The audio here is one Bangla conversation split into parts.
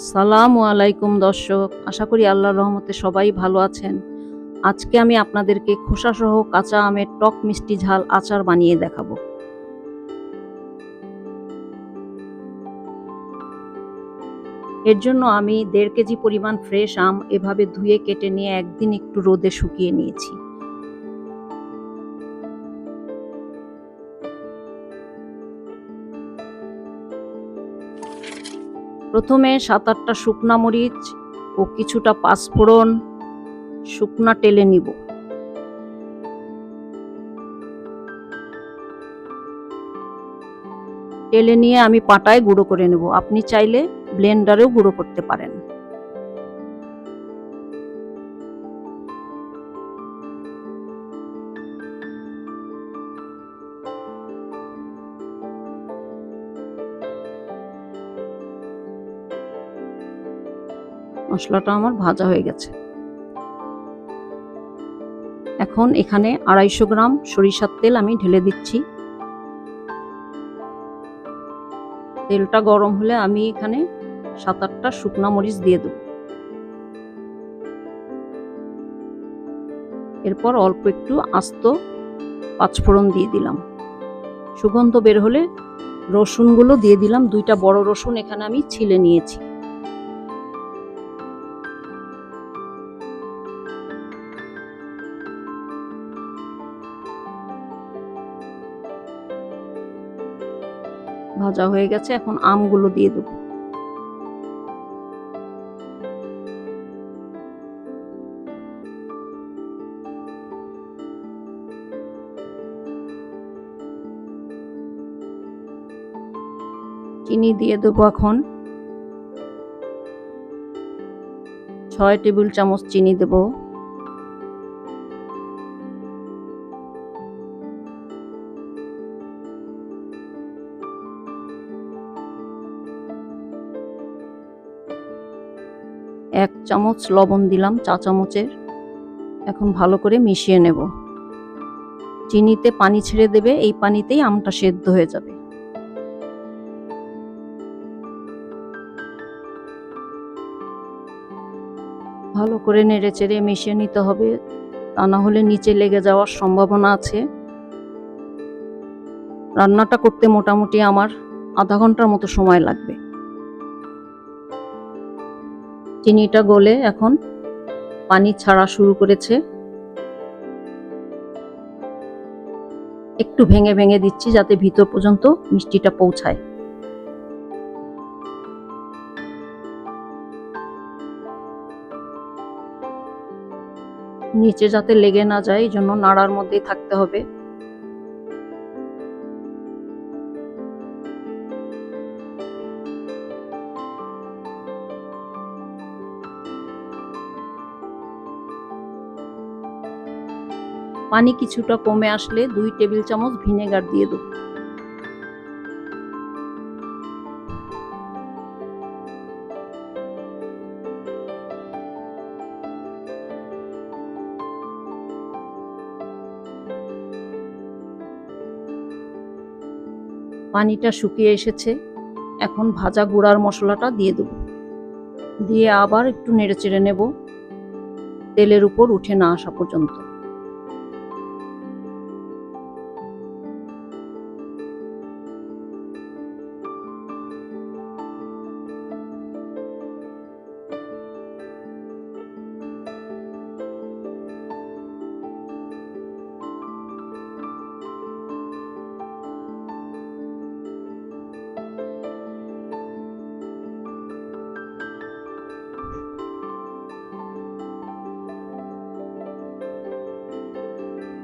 আসসালামু আলাইকুম দর্শক, আশা করি আল্লাহর রহমতে সবাই ভালো আছেন। আজকে আমি আপনাদেরকে খোসাসহ কাঁচা আমের টক মিষ্টি ঝাল আচার বানিয়ে দেখাবো। এর জন্য আমি দেড় কেজি পরিমাণ ফ্রেশ আম এভাবে ধুয়ে কেটে নিয়ে একদিন একটু রোদে শুকিয়ে নিয়েছি। প্রথমে সাত আটটা শুকনা মরিচ ও কিছুটা পাঁচফোড়ন শুকনা টেলে নিব। টেলে নিয়ে আমি পাটায় গুঁড়ো করে নেব। আপনি চাইলে ব্লেন্ডারেও গুঁড়ো করতে পারেন। মশলাটা আমার ভাজা হয়ে গেছে। এখন এখানে আড়াইশো গ্রাম সরিষার তেল আমি ঢেলে দিচ্ছি। তেলটা গরম হলে আমি এখানে সাত আটটা শুকনা মরিচ দিয়ে দেব। এরপর অল্প একটু আস্ত পাঁচফোড়ন দিয়ে দিলাম। সুগন্ধ বের হলে রসুনগুলো দিয়ে দিলাম। দুইটা বড় রসুন এখানে আমি ছিলে নিয়েছি। ভাজা হয়ে গেছে, এখন আমগুলো দিয়ে দেবো। চিনি দিয়ে দেবো এখন। ছয় টেবিল চামচ চিনি দেবো। এক চামচ লবণ দিলাম চা চামচের। এখন ভালো করে মিশিয়ে নেব। চিনিতে পানি ছেড়ে দেবে, এই পানিতেই আমটা সেদ্ধ হয়ে যাবে। ভালো করে নেড়ে চেড়ে মিশিয়ে নিতে হবে, তা না হলে নিচে লেগে যাওয়ার সম্ভাবনা আছে। রান্নাটা করতে মোটামুটি আমার আধা ঘণ্টার মতো সময় লাগবে। চিনিটা গলে এখন পানি ছাড়া শুরু করেছে। একটু ভেঙে ভেঙে দিচ্ছি যাতে ভিতর পর্যন্ত মিষ্টিটা পৌঁছায়। নিচে যাতে লেগে না যায়, এই জন্য নাড়ার মধ্যেই থাকতে হবে। পানি কিছুটা কমে আসলে দুই টেবিল চামচ ভিনেগার দিয়ে দেবো। পানিটা শুকিয়ে এসেছে। এখন ভাজা গুঁড়ার মশলাটা দিয়ে দেবো। দিয়ে আবার একটু নেড়ে চেড়ে নেব। তেলের উপর উঠে না আসা পর্যন্ত।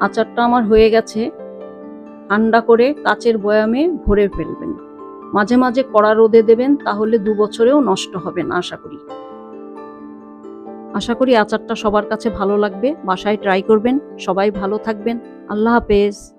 আচারটা আমার হয়ে গেছে। ঠান্ডা করে কাচের বয়ামে ভরে ফেলবেন। মাঝে মাঝে কড়া রোদে দেবেন, তাহলে দু বছরেও নষ্ট হবে না, আশা করি। আশা করি আচারটা সবার কাছে ভালো লাগবে। বাসায় ট্রাই করবেন। সবাই ভালো থাকবেন। আল্লাহ হাফেজ।